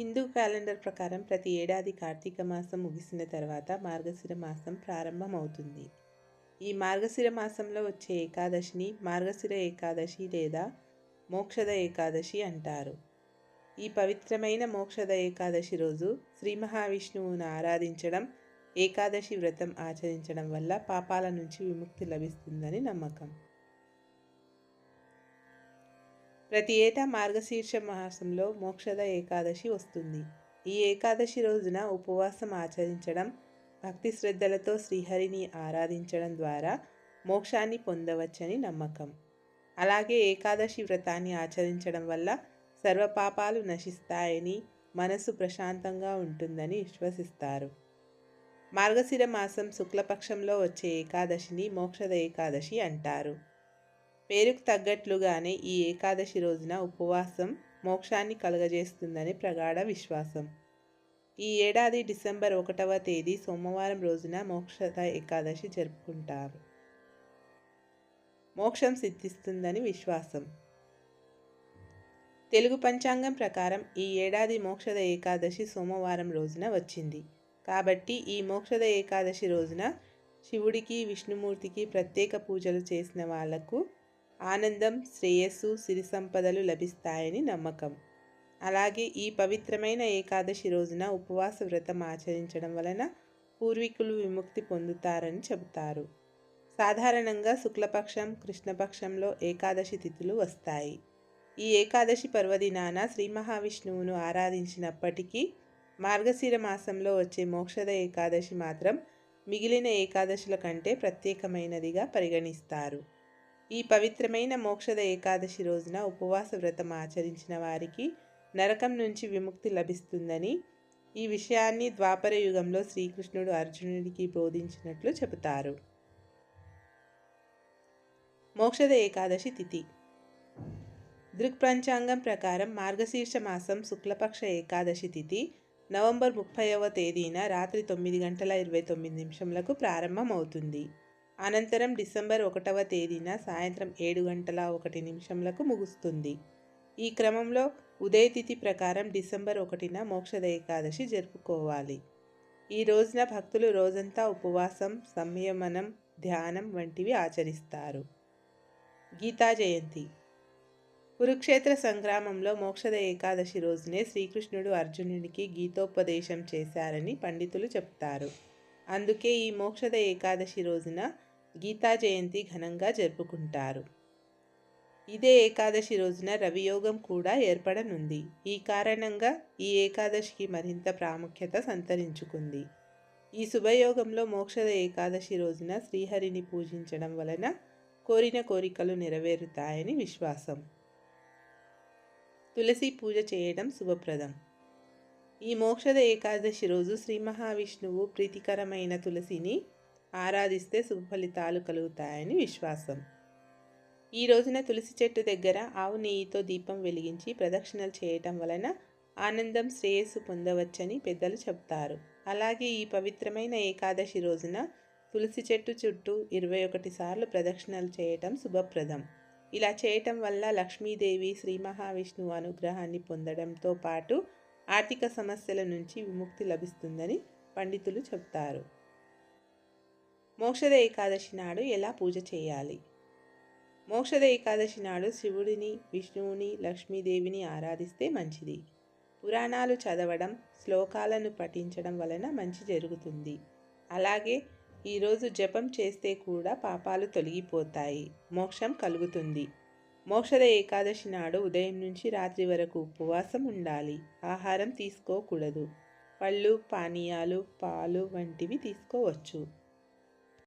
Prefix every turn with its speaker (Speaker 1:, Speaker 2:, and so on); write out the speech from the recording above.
Speaker 1: Hindu calendar ప్రకారం ప్రతి ఏడాది కార్తీక మాసం ముగిసిన తర్వాత మార్గశిర మాసం ప్రారంభమవుతుంది. ఈ మార్గశిర మాసంలో వచ్చే ఏకాదశిని మార్గశిర ఏకాదశి లేదా మోక్షద ఏకాదశి అంటారు. ఈ పవిత్రమైన మోక్షద ఏకాదశి రోజు శ్రీ మహావిష్ణువును ఆరాధించడం ఏకాదశి వ్రతం ఆచరించడం వల్ల పాపాల నుంచి విముక్తి లభిస్తుందని నమ్మకం. ప్రతి ఏటా మార్గశీర్ష మాసంలో మోక్షద ఏకాదశి వస్తుంది. ఈ ఏకాదశి రోజున ఉపవాసం ఆచరించడం భక్తి శ్రద్ధలతో శ్రీహరిని ఆరాధించడం ద్వారా మోక్షాన్ని పొందవచ్చని నమ్మకం. అలాగే ఏకాదశి వ్రతాన్ని ఆచరించడం వల్ల సర్వపాపాలు నశిస్తాయని మనసు ప్రశాంతంగా ఉంటుందని విశ్వసిస్తారు. మార్గశిర మాసం శుక్లపక్షంలో వచ్చే ఏకాదశిని మోక్షద ఏకాదశి అంటారు. పేరుకు తగ్గట్లుగానే ఈ ఏకాదశి రోజున ఉపవాసం మోక్షాన్ని కలుగజేస్తుందని ప్రగాఢ విశ్వాసం. ఈ ఏడాది డిసెంబర్ ఒకటవ తేదీ సోమవారం రోజున మోక్షద ఏకాదశి జరుపుకుంటారు. మోక్షం సిద్ధిస్తుందని విశ్వాసం. తెలుగు పంచాంగం ప్రకారం ఈ ఏడాది మోక్షద ఏకాదశి సోమవారం రోజున వచ్చింది. కాబట్టి ఈ మోక్షద ఏకాదశి రోజున శివుడికి విష్ణుమూర్తికి ప్రత్యేక పూజలు చేసిన వాళ్ళకు ఆనందం శ్రేయస్సు సిరి సంపదలు లభిస్తాయని నమ్మకం. అలాగే ఈ పవిత్రమైన ఏకాదశి రోజున ఉపవాస వ్రతం ఆచరించడం వలన పూర్వీకులు విముక్తి పొందుతారని చెబుతారు. సాధారణంగా శుక్లపక్షం కృష్ణపక్షంలో ఏకాదశి తిథులు వస్తాయి. ఈ ఏకాదశి పర్వదినాన శ్రీ మహావిష్ణువును ఆరాధించినప్పటికీ మార్గశిర మాసంలో వచ్చే మోక్షద ఏకాదశి మాత్రం మిగిలిన ఏకాదశుల కంటే ప్రత్యేకమైనదిగా పరిగణిస్తారు. ఈ పవిత్రమైన మోక్షద ఏకాదశి రోజున ఉపవాస వ్రతం ఆచరించిన వారికి నరకం నుంచి విముక్తి లభిస్తుందని ఈ విషయాన్ని ద్వాపర యుగంలో శ్రీకృష్ణుడు అర్జునుడికి బోధించినట్లు చెబుతారు. మోక్షద ఏకాదశి తిథి. దృక్పంచాంగం ప్రకారం మార్గశీర్ష మాసం శుక్లపక్ష ఏకాదశి తిథి నవంబర్ ముప్పైవ తేదీన రాత్రి తొమ్మిది గంటల ఇరవై తొమ్మిది నిమిషంలకు ప్రారంభమవుతుంది. అనంతరం డిసెంబర్ ఒకటవ తేదీన సాయంత్రం ఏడు గంటల ఒకటి నిమిషంలకు ముగుస్తుంది. ఈ క్రమంలో ఉదయతిథి ప్రకారం డిసెంబర్ ఒకటిన మోక్షద ఏకాదశి జరుపుకోవాలి. ఈ రోజున భక్తులు రోజంతా ఉపవాసం సంయమనం ధ్యానం వంటివి ఆచరిస్తారు. గీతా జయంతి. కురుక్షేత్ర సంగ్రామంలో మోక్షద ఏకాదశి రోజునే శ్రీకృష్ణుడు అర్జునునికి గీతోపదేశం చేశారని పండితులు చెప్తారు. అందుకే ఈ మోక్షద ఏకాదశి రోజున గీతా జయంతి ఘనంగా జరుపుకుంటారు. ఇదే ఏకాదశి రోజున రవియోగం కూడా ఏర్పడనుంది. ఈ కారణంగా ఈ ఏకాదశికి మరింత ప్రాముఖ్యత సంతరించుకుంది. ఈ శుభయోగంలో మోక్షద ఏకాదశి రోజున శ్రీహరిని పూజించడం వలన కోరిన కోరికలు నెరవేరుతాయని విశ్వాసం. తులసి పూజ చేయడం శుభప్రదం. ఈ మోక్షద ఏకాదశి రోజు శ్రీ మహావిష్ణువు ప్రీతికరమైన తులసిని ఆరాధిస్తే శుభఫలితాలు కలుగుతాయని విశ్వాసం. ఈ రోజున తులసి చెట్టు దగ్గర ఆవు నెయ్యితో దీపం వెలిగించి ప్రదక్షిణలు చేయటం వలన ఆనందం శ్రేయస్సు పొందవచ్చని పెద్దలు చెప్తారు. అలాగే ఈ పవిత్రమైన ఏకాదశి రోజున తులసి చెట్టు చుట్టూ ఇరవై ఒకటి సార్లు ప్రదక్షిణలు చేయటం శుభప్రదం. ఇలా చేయటం వల్ల లక్ష్మీదేవి శ్రీ మహావిష్ణువు అనుగ్రహాన్ని పొందడంతో పాటు ఆర్థిక సమస్యల నుంచి విముక్తి లభిస్తుందని పండితులు చెప్తారు. మోక్షద ఏకాదశి నాడు ఎలా పూజ చేయాలి? మోక్షద ఏకాదశి నాడు శివుడిని విష్ణువుని లక్ష్మీదేవిని ఆరాధిస్తే మంచిది. పురాణాలు చదవడం శ్లోకాలను పఠించడం వలన మంచి జరుగుతుంది. అలాగే ఈరోజు జపం చేస్తే కూడా పాపాలు తొలగిపోతాయి. మోక్షం కలుగుతుంది. మోక్షద ఏకాదశి నాడు ఉదయం నుంచి రాత్రి వరకు ఉపవాసం ఉండాలి. ఆహారం తీసుకోకూడదు. పళ్ళు పానీయాలు పాలు వంటివి తీసుకోవచ్చు.